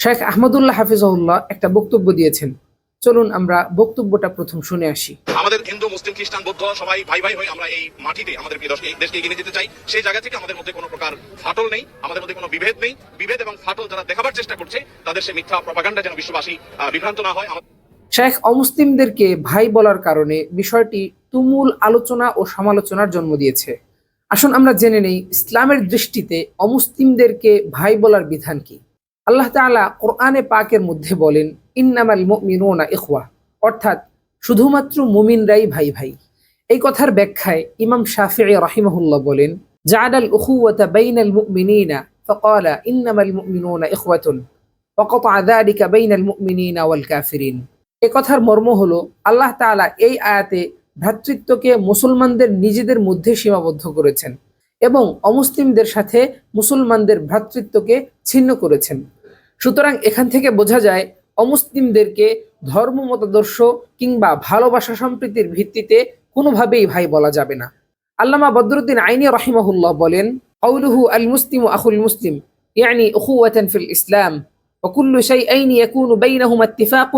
শেখ আহমদুল্লাহ হাফিজউল্লাহ একটা বক্তব্য দিয়েছেন। চলুন আমরা বক্তব্যটা প্রথম শুনে আসি। আমাদের হিন্দু মুসলিম খ্রিস্টান বৌদ্ধ সবাই ভাই ভাই হয়ে আমরা এই মাটিতে আমাদের দেশকে এগিয়ে যেতে চাই। সেই জায়গা থেকে আমাদের মধ্যে কোনো প্রকার ফাটল নেই আমাদের মধ্যে কোনো বিভেদ নেই। বিভেদ এবং ফাটল যারা দেখাবার চেষ্টা করছে তাদের সে মিথ্যা প্রপাগান্ডা যেন বিশ্ববাসী বিভ্রান্ত না হয়। শেখ অমুসলিমদেরকে ভাই বলার কারণে বিষয়টি তুমুল আলোচনা ও সমালোচনার জন্ম দিয়েছে। আসুন আমরা জেনে নেই ইসলামের দৃষ্টিতে অমুসলিমদেরকে ভাই বলার বিধান কি? আল্লাহ তাআলা কোরআনে পাকের মধ্যে বলেন ইন্নামাল মুমিনুনা ইখওয়া অর্থাৎ শুধুমাত্র মুমিনরাই ভাই ভাই এই কথার ব্যাখ্যায় ইমাম শাফিঈ রাহিমাহুল্লাহ বলেন জাআলাল উখুওয়াতা বাইনাল মুমিনিনা فقال إنما المؤمنون إخوة وقطع ذلك بين المؤمنين والكافرين এ কথার মর্ম হলো আল্লাহ তাআলা এই আয়াতে ভ্রাতৃত্বকে মুসলমানদের নিজেদের মধ্যে সীমাবদ্ধ করেছেন এবং অমুসলিমদের সাথে মুসলমানদের ভ্রাতৃত্বকে ছিন্ন করেছেন সুতরাং এখান থেকে বোঝা যায় অমুসলিমদেরকে ধর্ম মতাদর্শ কিংবা ভালোবাসা সম্প্রীতির ভিত্তিতে কোনোভাবেই ভাই বলা যাবে না আল্লামা বদরুদ্দিন আইনি রহিমাহুল্লাহ বলেন কৌলুহু আল মুসলিম আখুল মুসলিম يعني أخوة في الإسلام وكل شيئين يكون بينهما اتفاق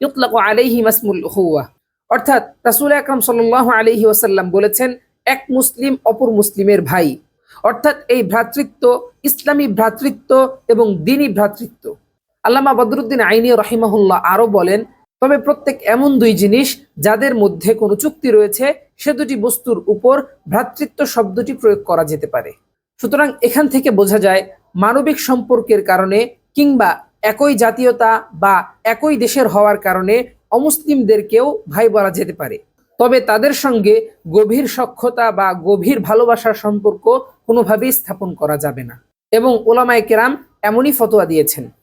يطلق عليهما اسم الأخوة অর্থাৎ রাসূল আকরাম সাল্লাল্লাহু আলাইহি ওয়াসাল্লাম বলেছেন এক মুসলিম অপর মুসলিমের ভাই অর্থাৎ এই ভ্রাতৃত্ব, ইসলামী ভ্রাতৃত্ব এবং দিনী ভ্রাতৃত্ব। আল্লামা বদরুদ্দিন আইনি রহিমাহুল্লাহ আরও বলেন, তবে প্রত্যেক এমন দুই জিনিস যাদের মধ্যে কোনো চুক্তি রয়েছে, সে দুটি বস্তুর উপর ভ্রাতৃত্ব শব্দটি প্রয়োগ করা যেতে পারে। সুতরাং এখান থেকে বোঝা যায়, মানবিক সম্পর্কের কারণে কিংবা একই জাতীয়তা বা একই দেশের হওয়ার কারণে অমুসলিমদেরকেও ভাই বলা যেতে পারে। তবে তাদের সঙ্গে গভীর সখ্যতা বা গভীর ভালোবাসার সম্পর্ক কোনোভাবেই স্থাপন করা যাবে না। এবং ওলামায় কেরাম এমনই ফতোয়া দিয়েছেন।